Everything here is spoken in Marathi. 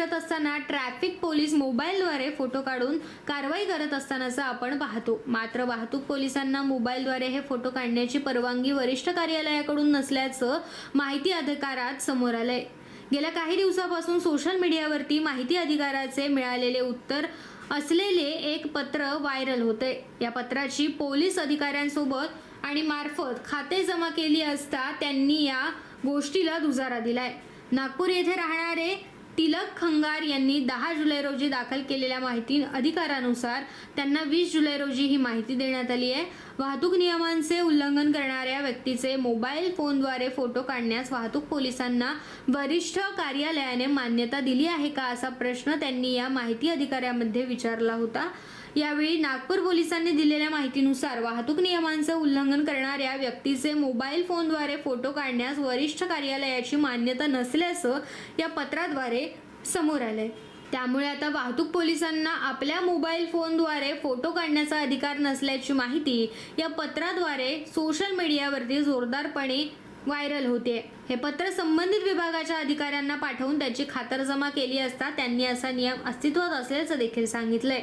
फिरत असताना ट्रॅफिक पोलीस मोबाईलद्वारे फोटो काढून कारवाई करत असतानाचं आपण पाहतो. मात्र वाहतूक पोलिसांना मोबाईलद्वारे हे फोटो काढण्याची परवानगी वरिष्ठ कार्यालयाकडून नसल्याचं माहिती अधिकारात समोर आलंय. गेल्या काही दिवसापासून सोशल मीडियावरती माहिती अधिकाराचे मिळालेले उत्तर असलेले एक पत्र व्हायरल होते या पत्राची पोलीस अधिकाऱ्यांसोबत आणि मार्फत खाते जमा केली असता त्यांनी या गोष्टीला दुजारा दिलाय. नागपूर येथे राहणारे तिलक खंगार यांनी दहा जुलै रोजी दाखल केलेल्या माहिती अधिकारानुसार त्यांना वीस जुलै रोजी ही माहिती देण्यात आली आहे. वाहतूक नियमांचे उल्लंघन करणाऱ्या व्यक्तीचे मोबाईल फोनद्वारे फोटो काढण्यास वाहतूक पोलिसांना वरिष्ठ कार्यालयाने मान्यता दिली आहे का असा प्रश्न त्यांनी या माहिती अधिकाऱ्यामध्ये विचारला होता. यावेळी नागपूर पोलिसांनी दिलेल्या माहितीनुसार वाहतूक नियमांचं उल्लंघन करणाऱ्या व्यक्तीचे मोबाईल फोनद्वारे फोटो काढण्यास वरिष्ठ कार्यालयाची मान्यता नसल्याचं या पत्राद्वारे समोर आलंय. त्यामुळे आता वाहतूक पोलिसांना आपल्या मोबाईल फोनद्वारे फोटो काढण्याचा अधिकार नसल्याची माहिती या पत्राद्वारे सोशल मीडियावरती जोरदारपणे व्हायरल होते. हे पत्र संबंधित विभागाच्या अधिकाऱ्यांना पाठवून त्याची खातरजमा केली असता त्यांनी असा नियम अस्तित्वात असल्याचं देखील सांगितलंय.